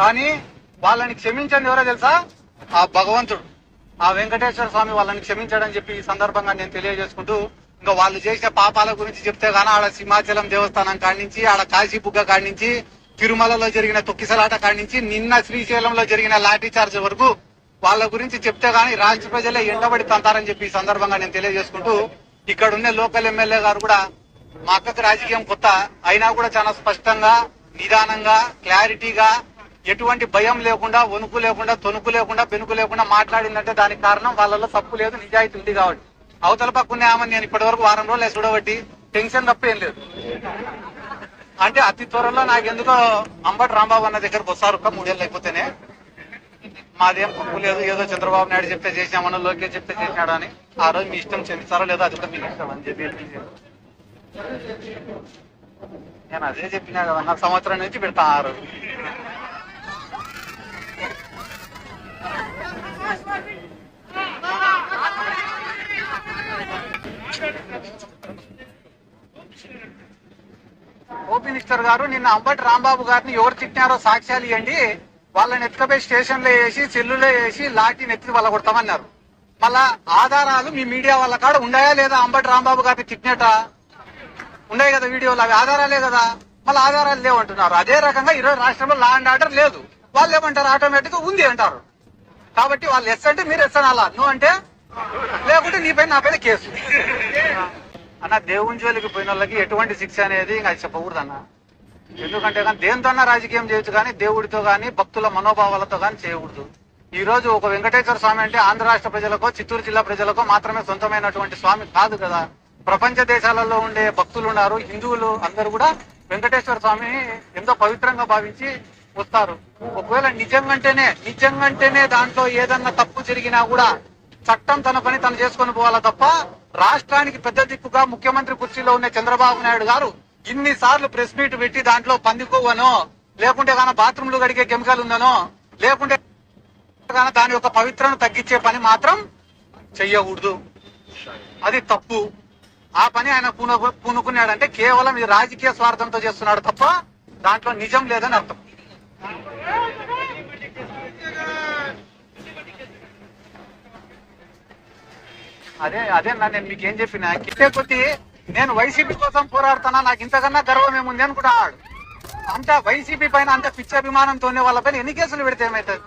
కానీ వాళ్ళని క్షమించండి ఎవరో తెలుసా? ఆ భగవంతుడు. ఆ వెంకటేశ్వర స్వామి వాళ్ళని క్షమించాడని చెప్పి ఈ సందర్భంగా నేను తెలియజేసుకుంటూ ఇంకా వాళ్ళు చేసిన పాపాల గురించి చెప్తే గానీ ఆడ సింహాచలం దేవస్థానం కాడి నుంచి ఆడ కాశీ బుగ్గ నుంచి తిరుమలలో జరిగిన తొక్కిసలాట కాడి నుంచి నిన్న శ్రీశైలంలో జరిగిన లాఠీ చార్జ్ వరకు వాళ్ళ గురించి చెప్తే గానీ రాష్ట్ర ప్రజలే ఎండబడి తంతారని చెప్పి ఈ సందర్భంగా నేను తెలియజేసుకుంటూ ఇక్కడ ఉన్న లోకల్ ఎమ్మెల్యే గారు కూడా మా అక్కకు రాజకీయం కొత్త అయినా కూడా చాలా స్పష్టంగా నిదానంగా క్లారిటీగా ఎటువంటి భయం లేకుండా వణుకు లేకుండా తొనుకు లేకుండా పెనుకు లేకుండా మాట్లాడిందంటే దానికి కారణం వాళ్ళలో తప్పు లేదు నిజాయితీ ఉంది కాబట్టి. అవతల పక్కనే ఆమె నేను ఇప్పటి వరకు వారం రోజులు చూడబట్టి టెన్షన్ తప్ప ఏం లేదు. అంటే అతి త్వరలో నాకెందుకో అంబటి రాంబాబు అన్న దగ్గరకు వస్తారు ఒక మూడేళ్ళు అయిపోతేనే. మాదేం తప్పు లేదు ఏదో చంద్రబాబు నాయుడు చెప్తే చేసినామన్న లోకేష్ చెప్తే చేసినాడు అని ఆ రోజు మీ ఇష్టం చెందిస్తారో లేదో అది కూడా మీకు ఇష్టం అని చెప్పి నేను అదే చెప్పినా కదా నా సంవత్సరం నుంచి పెడతా ఆ రోజు. హోమ్ మినిస్టర్ గారు నిన్న అంబటి రాంబాబు గారిని ఎవరు తిట్టినారో సాక్ష్యాలు ఇవ్వండి. వాళ్ళని ఎత్తుకపోయి స్టేషన్లో వేసి సెల్లులో వేసి లాఠీని ఎత్తి వాళ్ళ కొడతామన్నారు. మళ్ళా ఆధారాలు మీ మీడియా వాళ్ళ కాడ ఉన్నాయా లేదా అంబటి రాంబాబు గారిని తిట్టినట? ఉన్నాయి కదా వీడియోలు అవి ఆధారాలే కదా. మళ్ళీ ఆధారాలు లేవంటున్నారు. అదే రకంగా ఈరోజు రాష్ట్రంలో లా అండ్ ఆర్డర్ లేదు. వాళ్ళు ఏమంటారు? ఆటోమేటిక్ ఉంది అంటారు. కాబట్టి వాళ్ళు ఎస్ అంటే మీరు ఎస్ అనాలా? నువ్వు అంటే? లేకుంటే నీ పైన నా పైన కేసు. అన్న దేవుని జోలికి పోయిన వాళ్ళకి ఎటువంటి శిక్ష అనేది ఇంకా చెప్పకూడదు అన్న ఎందుకంటే కానీ దేనితోన్నా రాజకీయం చేయొచ్చు కానీ దేవుడితో కానీ భక్తుల మనోభావాలతో కానీ చేయకూడదు. ఈ రోజు ఒక వెంకటేశ్వర స్వామి అంటే ఆంధ్ర రాష్ట్ర ప్రజలకో చిత్తూరు జిల్లా ప్రజలకో మాత్రమే సొంతమైనటువంటి స్వామి కాదు కదా. ప్రపంచ దేశాలలో ఉండే భక్తులు ఉన్నారు హిందువులు అందరూ కూడా వెంకటేశ్వర స్వామిని ఎంతో పవిత్రంగా భావించి వస్తారు. ఒకవేళ నిజంగంటేనే నిజంగంటేనే దాంట్లో ఏదన్నా తప్పు జరిగినా కూడా చట్టం తన పని తను చేసుకొని పోవాలా తప్ప రాష్ట్రానికి పెద్ద దిక్కుగా ముఖ్యమంత్రి కుర్చీలో ఉన్న చంద్రబాబు నాయుడు గారు ఇన్ని సార్లు ప్రెస్ మీట్ పెట్టి దాంట్లో పందికోవనో లేకుంటే కానీ బాత్రూంలు గడిగే కెమికల్ ఉందనో లేకుంటే దాని యొక్క పవిత్రను తగ్గించే పని మాత్రం చెయ్యకూడదు. అది తప్పు. ఆ పని ఆయన పూను పూనుకున్నాడంటే కేవలం ఈ రాజకీయ స్వార్థంతో చేస్తున్నాడు తప్ప దాంట్లో నిజం లేదని అర్థం. అదే అదే నా నేను మీకు ఏం చెప్పిన? కిట్టే కొద్ది నేను వైసీపీ కోసం పోరాడుతున్నా నాకు ఇంతకన్నా గర్వం ఏముంది అనుకుంటున్నాడు అంత వైసీపీ పైన అంత పిచ్చి అభిమానంతోనే వాళ్ళపైన ఎన్ని కేసులు పెడితే ఏమవుతుంది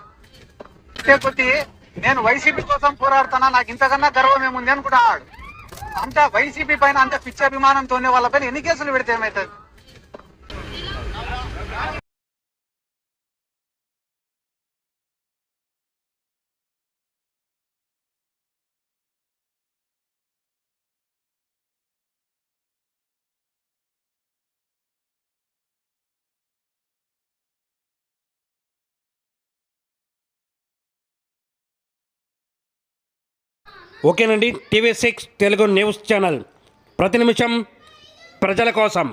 కిట్టే కొద్ది నేను వైసీపీ కోసం పోరాడుతున్నా నాకు ఇంతకన్నా గర్వం ఏముంది అనుకుంటున్నాడు అంత వైసీపీ పైన అంత పిచ్చి అభిమానంతోనే వాళ్ళపైన ఎన్ని కేసులు పెడితే ఏమవుతుంది ఓకేనండి TV six Telugu news channel. ప్రతి నిమిషం ప్రజల కోసం.